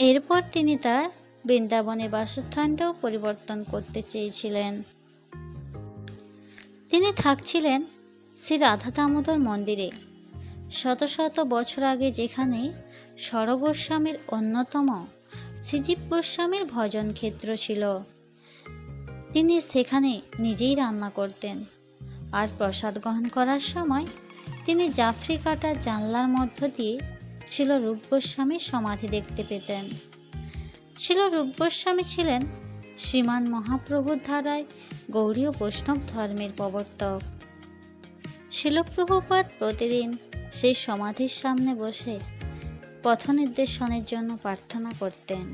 এরপর তিনি তার বৃন্দাবনে বাসস্থানটাও পরিবর্তন করতে চেয়েছিলেন। তিনি থাকছিলেন শ্রী রাধা দামোদর মন্দিরে। শত শত বছর আগে যেখানে সরগোস্বামীর অন্যতম শ্রীজীব গোস্বামীর ভজন ক্ষেত্র ছিল, তিনি সেখানে নিজেই রান্না করতেন। আর প্রসাদ গ্রহণ করার সময় তিনি জাফরি কাটা জানলার মধ্য দিয়ে ছিল রূপ গোস্বামীর সমাধি দেখতে পেতেন। ছিল রূপ গোস্বামী ছিলেন শ্রীমান মহাপ্রভুর ধারায় গৌরীয় বৈষ্ণব ধর্মের প্রবর্তক। শিলপ্রভুপাদ প্রতিদিন সেই সমাধির সামনে বসে পথ নির্দেশনের জন্য প্রার্থনা করতেন।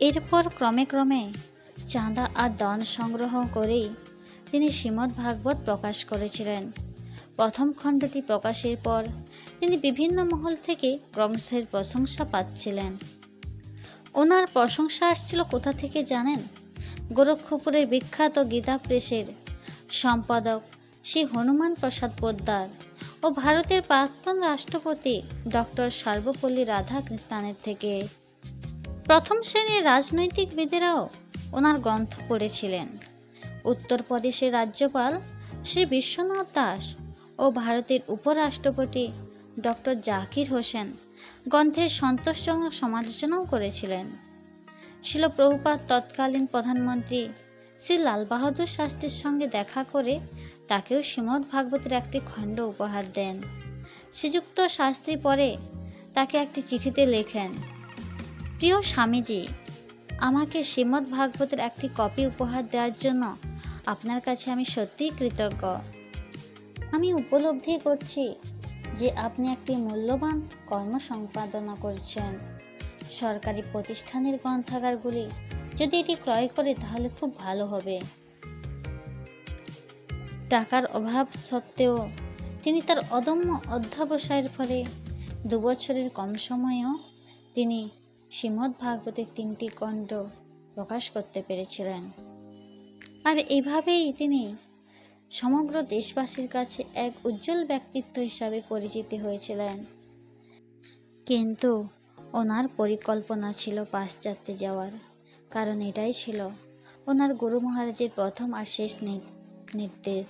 এরপর ক্রমে ক্রমে চাঁদা আর দান সংগ্রহ করেই তিনি শ্রীমদ্ ভাগবত প্রকাশ করেছিলেন। প্রথম খণ্ডটি প্রকাশের পর তিনি বিভিন্ন মহল থেকে গ্রন্থের প্রশংসা পাচ্ছিলেন। ওনার প্রশংসা আসছিল কোথা থেকে জানেন? গোরক্ষপুরের বিখ্যাত গীতা প্রেসের সম্পাদক শ্রী হনুমান প্রসাদ পোদ্দার ও ভারতের প্রাক্তন রাষ্ট্রপতি ডক্টর সর্বপল্লী রাধাকৃষ্ণানের থেকে। প্রথম শ্রেণির রাজনৈতিকবিদেরাও ওনার গ্রন্থ পড়েছিলেন। উত্তরপ্রদেশের রাজ্যপাল শ্রী বিশ্বনাথ দাস ও ভারতের উপরাষ্ট্রপতি ডক্টর জাকির হোসেন গ্রন্থের সন্তোষজনক সমালোচনাও করেছিলেন। শিল প্রভুপাত তৎকালীন প্রধানমন্ত্রী শ্রী লাল বাহাদুর শাস্ত্রীর সঙ্গে দেখা করে তাকেও শ্রীমদ্ ভাগবতের একটি খণ্ড উপহার দেন। শ্রীযুক্ত শাস্ত্রী পরে তাকে একটি চিঠিতে লেখেন, প্রিয় স্বামীজি, আমাকে শ্রীমদ্ ভাগবতের একটি কপি উপহার দেওয়ার জন্য আপনার কাছে আমি সত্যিই কৃতজ্ঞ। আমি উপলব্ধি করছি যে আপনি একটি মূল্যবান কর্ম সম্পাদনা করছেন। সরকারি প্রতিষ্ঠানের গ্রন্থাগারগুলি যদি এটি ক্রয় করে তাহলে খুব ভালো হবে। টাকার অভাব সত্ত্বেও তিনি তার অদম্য অধ্যাবসায়ের ফলে দুবছরের কম সময়েও তিনি শ্রীমদ্ ভাগবতের তিনটি কণ্ঠ প্রকাশ করতে পেরেছিলেন। আর এইভাবেই তিনি সমগ্র দেশবাসীর কাছে এক উজ্জ্বল ব্যক্তিত্ব হিসাবে পরিচিতি হয়েছিলেন। কিন্তু ওনার পরিকল্পনা ছিল পাশ্চাত্যে যাওয়ার। কারণ এটাই ছিল ওনার গুরু মহারাজের প্রথম আর শেষ নির্দেশ।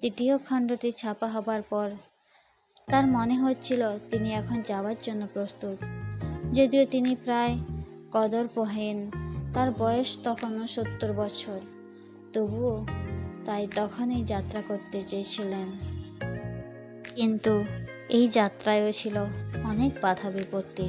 তৃতীয় খণ্ডটি ছাপা হবার পর তার মনে হচ্ছিল তিনি এখন যাওয়ার জন্য প্রস্তুত। যদিও তিনি প্রায় কদর্পহীন তার বয়স তখনও সত্তর বছর। তবুও তাই তখনই যাত্রা করতে চেয়েছিলেন। কিন্তু এই যাত্রায়ও ছিল অনেক বাধা বিপত্তি